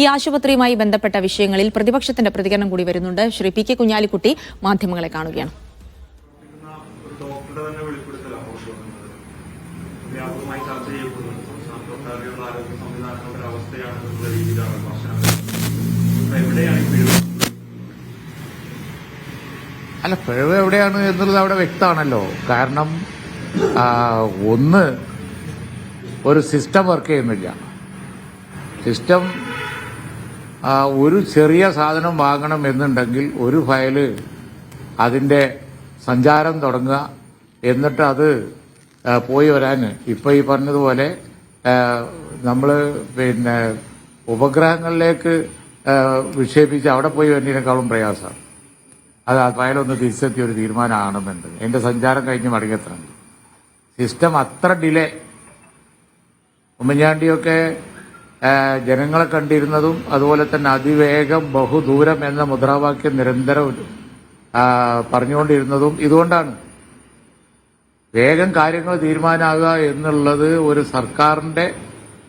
ഈ ആശുപത്രിയുമായി ബന്ധപ്പെട്ട വിഷയങ്ങളിൽ പ്രതിപക്ഷത്തിന്റെ പ്രതികരണം കൂടി വരുന്നുണ്ട്. ശ്രീ പി കെ കുഞ്ഞാലിക്കുട്ടി മാധ്യമങ്ങളെ കാണുകയാണ്. വ്യാപകമായി ചർച്ച ആരോഗ്യ സംവിധാനങ്ങളുടെ അവസ്ഥയാണ് എന്നുള്ള രീതിയിലാണ് വിമർശനം അപ്പൊ എവിടെയാണ് പിഴവ് അല്ല പിഴവ് എവിടെയാണ് എന്നുള്ളത് അവിടെ വ്യക്തമാണല്ലോ. കാരണം ഒന്ന് ഒരു സിസ്റ്റം വർക്ക് ചെയ്യുന്നില്ല. സിസ്റ്റം ഒരു ചെറിയ സാധനം വാങ്ങണം എന്നുണ്ടെങ്കിൽ ഒരു ഫയൽ അതിന്റെ സഞ്ചാരം തുടങ്ങുക എന്നിട്ട് അത് പോയി വരാൻ. ഇപ്പൊ ഈ പറഞ്ഞതുപോലെ നമ്മൾ പിന്നെ ഉപഗ്രഹങ്ങളിലേക്ക് വിക്ഷേപിച്ച് അവിടെ പോയി വരുന്നതിനേക്കാളും പ്രയാസമാണ് അത് ആ ഫയലൊന്ന് തിരിച്ചെത്തിയ ഒരു തീരുമാനമാണെന്നുണ്ട്. അതിന്റെ സഞ്ചാരം കഴിഞ്ഞ് മടങ്ങിയെത്തണം സിസ്റ്റം അത്ര ഡിലേ. ഉമ്മൻചാണ്ടിയൊക്കെ ജനങ്ങളെ കണ്ടിരുന്നതും അതുപോലെ തന്നെ അതിവേഗം ബഹുദൂരം എന്ന മുദ്രാവാക്യം നിരന്തരം പറഞ്ഞുകൊണ്ടിരുന്നതും ഇതുകൊണ്ടാണ്. വേഗം കാര്യങ്ങൾ തീരുമാനമാകുക എന്നുള്ളത് ഒരു സർക്കാരിന്റെ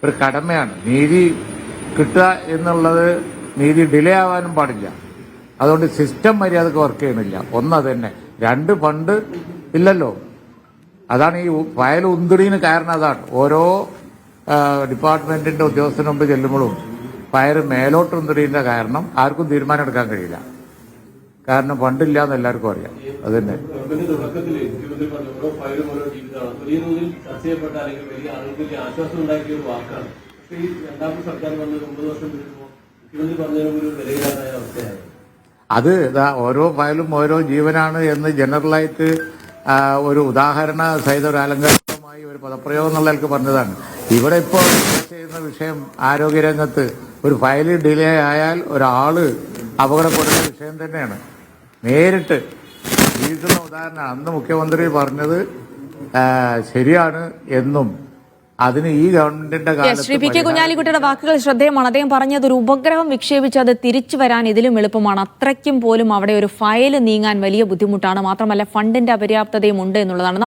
ഒരു കടമയാണ്. നീതി കിട്ടുക എന്നുള്ളത് നീതി ഡിലേ ആവാനും പാടില്ല. അതുകൊണ്ട് സിസ്റ്റം മര്യാദയ്ക്ക് വർക്ക് ചെയ്യണില്ല ഒന്നത് തന്നെ രണ്ട് ഫണ്ട് ഇല്ലല്ലോ. അതാണ് ഈ ഫയൽ ഉന്തിടിന് കാരണം അതാണ്. ഓരോ ഡിപ്പാർട്ട്മെന്റിന്റെ ഉദ്യോഗസ്ഥന് മുമ്പ് ചെല്ലുമ്പോഴും ഫയർ മേലോട്ട് ഉന്തിടിന്റെ കാരണം ആർക്കും തീരുമാനം എടുക്കാൻ കഴിയില്ല. കാരണം ഫണ്ടില്ല എന്ന് എല്ലാവർക്കും അറിയാം. അത് തന്നെ. അത് ഓരോ ഫയലും ഓരോ ജീവനാണ് എന്ന് ജനറലായിട്ട് ഒരു ഉദാഹരണ സഹിത ഒരു അലങ്കാരമായി ഒരു പദപ്രയോഗം എന്നുള്ളവർക്ക് പറഞ്ഞതാണ്. ഇവിടെ ഇപ്പോൾ ചെയ്യുന്ന വിഷയം ആരോഗ്യരംഗത്ത് ഒരു ഫയൽ ഡിലേ ആയാൽ ഒരാൾ അപകടപ്പെടുന്ന വിഷയം തന്നെയാണ്. നേരിട്ട് ജീവിക്കുന്ന ഉദാഹരണം അന്ന് മുഖ്യമന്ത്രി പറഞ്ഞത് ശരിയാണ് എന്നും. അതിന് ഈ ഗവൺമെന്റിന്റെ ശ്രീ പി കെ കുഞ്ഞാലിക്കുട്ടിയുടെ വാക്കുകൾ ശ്രദ്ധേയമാണ്. അദ്ദേഹം പറഞ്ഞത് ഒരു ഉപഗ്രഹം വിക്ഷേപിച്ച് അത് തിരിച്ചു വരാൻ ഇതിലും എളുപ്പമാണ്. അത്രയ്ക്കും പോലും അവിടെ ഒരു ഫയൽ നീങ്ങാൻ വലിയ ബുദ്ധിമുട്ടാണ്. മാത്രമല്ല ഫണ്ടിന്റെ അപര്യാപ്തതയും ഉണ്ട് എന്നുള്ളതാണ്.